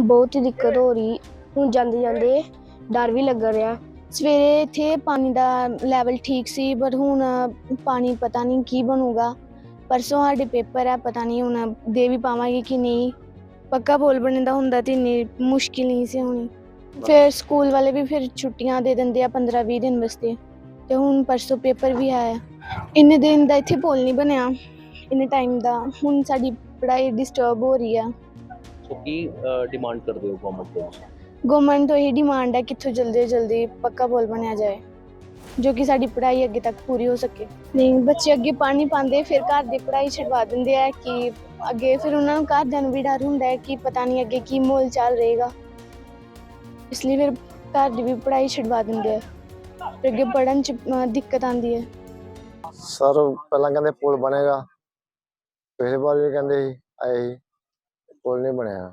ਬਹੁਤ ਹੀ ਦਿੱਕਤ ਹੋ ਰਹੀ। ਹੁਣ ਜਾਂਦੇ ਜਾਂਦੇ ਡਰ ਵੀ ਲੱਗ ਰਿਹਾ। ਸਵੇਰੇ ਇੱਥੇ ਪਾਣੀ ਦਾ ਲੈਵਲ ਠੀਕ ਸੀ ਪਰ ਹੁਣ ਪਾਣੀ ਪਤਾ ਨਹੀਂ ਕੀ ਬਣੂਗਾ। ਪਰਸੋਂ ਸਾਡੇ ਪੇਪਰ ਹੈ ਪਤਾ ਨਹੀਂ ਹੁਣ ਦੇ ਵੀ ਪਾਵਾਂਗੇ ਕਿ ਨਹੀਂ। ਪੱਕਾ ਪੁਲ ਬਣਨ ਦਾ ਹੁੰਦਾ ਤੇ ਇੰਨੀ ਮੁਸ਼ਕਿਲ ਨਹੀਂ ਸੀ ਹੋਣੀ। ਫਿਰ ਸਕੂਲ ਵਾਲੇ ਵੀ ਫਿਰ ਛੁੱਟੀਆਂ ਦੇ ਦਿੰਦੇ ਆ 15 20 ਦਿਨ ਵਾਸਤੇ। ਤੇ ਹੁਣ ਪਰਸੋਂ ਪੇਪਰ ਵੀ ਆਇਆ। ਇੰਨੇ ਦਿਨ ਦਾ ਇੱਥੇ ਪੁਲ ਨਹੀਂ ਬਣਿਆ। ਇੰਨੇ ਟਾਈਮ ਦਾ। ਹੁਣ ਸਾਡੀ ਪੜ੍ਹਾਈ ਡਿਸਟਰਬ ਹੋ ਰਹੀ ਆ। ਸੋ ਕੀ ਡਿਮਾਂਡ ਕਰਦੇ ਹੋ ਗਵਰਨਮੈਂਟ ਤੋਂ? ਗਵਰਨਮੈਂਟ ਤੋਂ ਇਹ ਡਿਮਾਂਡ ਹੈ ਕਿ ਇੱਥੋਂ ਜਲਦੀ ਤੋਂ ਜਲਦੀ ਪੱਕਾ ਪੁਲ ਬਣਿਆ ਜਾਏ ਜੋ ਕਿ ਸਾਡੀ ਪੜ੍ਹਾਈ ਅੱਗੇ ਤੱਕ ਪੂਰੀ ਹੋ ਸਕੇ। ਨਹੀਂ ਬੱਚੇ ਅੱਗੇ ਨਹੀਂ ਪਾਉਂਦੇ ਫਿਰ ਘਰ ਦੀ ਪੜ੍ਹਾਈ ਛਡਵਾ ਦਿੰਦੇ ਆ ਕਿ ਅੱਗੇ ਫਿਰ ਉਹਨਾਂ ਨੂੰ ਘਰਦਿਆਂ ਨੂੰ ਵੀ ਡਰ ਹੁੰਦਾ ਹੈ ਕਿ ਪਤਾ ਨਹੀਂ ਅੱਗੇ ਕੀ ਮਾਹੌਲ ਚੱਲ ਰਹੇਗਾ। ਇਸ ਲਈ ਫਿਰ ਘਰ ਦੀ ਵੀ ਪੜ੍ਹਾਈ ਛਡਵਾ ਦਿੰਦੇ ਆ। ਫਿਰ ਅੱਗੇ ਪੜ੍ਹਨ ਚ ਦਿੱਕਤ ਆਉਂਦੀ ਹੈ। ਸਰ ਪਹਿਲਾਂ ਕਹਿੰਦੇ ਪੁਲ ਬਣੇਗਾ ਪਿਛਲੇ ਵਾਰ ਵੀ ਕਹਿੰਦੇ ਸੀ ਆਏ ਸੀ। ਪੁਲ ਨਹੀਂ ਬਣਿਆ।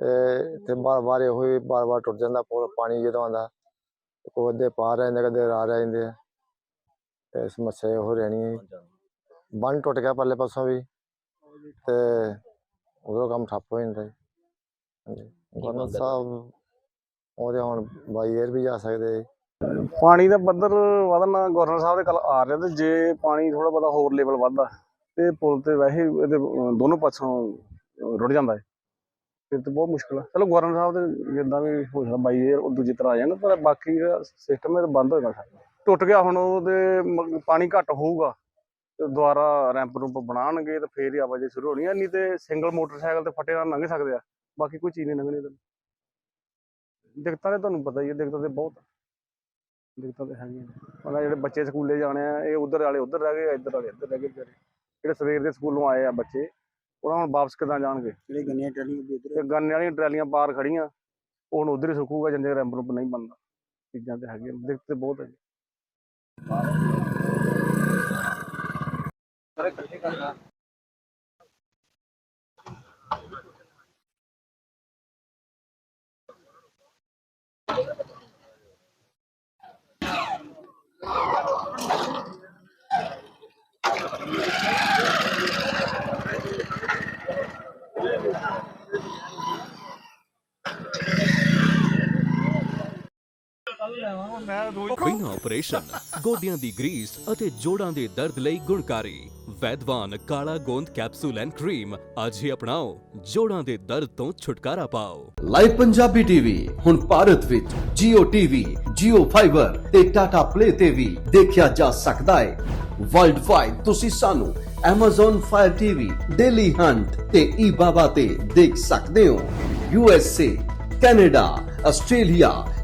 ਤੇ ਇੱਥੇ ਬਾਰ ਬਾਰ ਇਹੋ ਹੀ ਬਾਰ ਬਾਰ ਟੁੱਟ ਜਾਂਦਾ ਪੁਲ ਪਾਣੀ ਜਦੋਂ ਆਉਂਦਾ ਕੋਈ ਅੱਧੇ ਪਾਰ ਰਹਿੰਦੇ ਕਦੇ ਰਾਹ ਰਹਿ ਜਾਂਦੇ ਆ। ਤੇ ਸਮੱਸਿਆ ਇਹੋ ਰਹਿਣੀ ਹੈ ਬੰਨ ਟੁੱਟ ਗਿਆ ਪਰਲੇ ਪਾਸੋਂ ਵੀ। ਤੇ ਉਦੋਂ ਕੰਮ ਠੱਪ ਹੋ ਜਾਂਦਾ ਹਾਂਜੀ। ਗਵਰਨਰ ਸਾਹਿਬ ਉਹਦੇ ਹੁਣ ਬਾਈ ਏਅਰ ਵੀ ਜਾ ਸਕਦੇ ਪਾਣੀ ਦਾ ਪੱਧਰ ਵਧਣਾ ਗਵਰਨਰ ਸਾਹਿਬ ਦੇ ਕੱਲ ਆ ਰਿਹਾ ਤੇ ਜੇ ਪਾਣੀ ਥੋੜਾ ਬਹੁਤਾ ਹੋਰ ਲੈਵਲ ਵੱਧਦਾ ਤੇ ਪੁਲ ਤੇ ਵੈਸੇ ਇਹਦੇ ਦੋਨੋਂ ਪਾਸੋਂ ਰੁੜ ਜਾਂਦਾ ਹੈ। ਫਿਰ ਤਾਂ ਬਹੁਤ ਮੁਸ਼ਕਲ ਹੈ ਚਲੋ ਗਵਰਨਰ ਸਾਹਿਬ ਦੇ ਜਿੱਦਾਂ ਵੀ ਹੋ ਸਕਦਾ, ਬਾਈ ਇਹ ਦੂਜੀ ਤਰ੍ਹਾਂ ਆ ਜਾਣ ਪਰ ਬਾਕੀ ਸਿਸਟਮ ਇਹ ਬੰਦ ਹੋਏਗਾ ਸਾਰਾ। ਟੁੱਟ ਗਿਆ ਹੁਣ ਉਹਦੇ ਪਾਣੀ ਘੱਟ ਹੋਊਗਾ, ਤੇ ਦੁਬਾਰਾ ਰੈਂਪ ਰੂਪ ਬਣਾਉਣਗੇ, ਤੇ ਫੇਰ ਹੀ ਆਵਾਜਾਈ ਸ਼ੁਰੂ ਹੋਣੀ ਹੈ ਨਹੀਂ ਤੇ ਸਿੰਗਲ ਮੋਟਰਸਾਈਕਲ ਤੇ ਫੱਟੇ ਨਾਲ ਲੰਘ ਸਕਦੇ ਆ। ਬਾਕੀ ਕੋਈ ਚੀਜ਼ ਨਹੀਂ ਲੰਘਣੀ ਤੁਹਾਨੂੰ ਦਿੱਕਤਾਂ ਤੇ ਤੁਹਾਨੂੰ ਪਤਾ ਹੀ ਹੈ ਦਿੱਕਤਾਂ ਤੇ ਬਹੁਤ ਆ। ਦਿੱਕਤਾਂ ਤੇ ਹੈਗੀਆਂ ਉਹਨਾਂ ਜਿਹੜੇ ਬੱਚੇ ਸਕੂਲੇ ਜਾਣੇ ਆ, ਇਹ ਉਧਰ ਵਾਲੇ ਉਧਰ ਰਹਿ ਗਏ ਇੱਧਰ ਵਾਲੇ ਇੱਧਰ ਰਹਿ ਗਏ ਜਿਹੜੇ ਸਵੇਰ ਦੇ ਸਕੂਲੋਂ ਆਏ ਆ ਬੱਚੇ ਉਹਨਾਂ ਹੁਣ ਵਾਪਸ ਕਿੱਦਾਂ ਜਾਣਗੇ? ਜਿਹੜੇ ਗੰਨੀਆਂ ਟਰਾਲੀਆਂ ਵੀ ਇੱਧਰ ਤੇ ਗੰਨੇ ਵਾਲੀਆਂ ਟਰਾਲੀਆਂ ਪਾਰ ਖੜੀਆਂ ਉਹ ਹੁਣ ਉਧਰ ਹੀ ਸੁੱਕੂਗਾ ਜਿੰਨੇ ਰੈਂਪ ਰੂਪ ਨਹੀਂ ਬਣਦਾ। ਚੀਜ਼ਾਂ ਤੇ ਹੈਗੀਆਂ ਦਿੱਕਤ ਤੇ ਬਹੁਤ ਹੈ। ਬਿਨਾਂ ਆਪਰੇਸ਼ਨ ਗੋਡਿਆਂ ਦੀ ਗਰੀਸ ਅਤੇ ਜੋੜਾਂ ਦੇ ਦਰਦ ਲਈ ਗੁਣਕਾਰੀ। ਵੈਦਵਾਨ ਕਾਲਾ ਗੋਂਦ ਕੈਪਸੂਲ ਐਂਡ ਕਰੀਮ ਅੱਜ ਹੀ ਅਪਣਾਓ ਜੋੜਾਂ ਦੇ ਦਰਦ ਤੋਂ ਛੁਟਕਾਰਾ ਪਾਓ। ਲਾਈਵ ਪੰਜਾਬੀ ਟੀਵੀ ਹੁਣ ਭਾਰਤ ਵਿੱਚ Jio TV, Jio Fiber ਤੇ Tata Play ਤੇ ਵੀ ਦੇਖਿਆ ਜਾ ਸਕਦਾ ਹੈ। ਵਰਲਡ ਵਾਈਡ ਤੁਸੀਂ ਸਾਨੂੰ Amazon Fire TV, Daily Hunt ਤੇ eBaba ਤੇ ਦੇਖ ਸਕਦੇ ਹੋ। USA, Canada, Australia,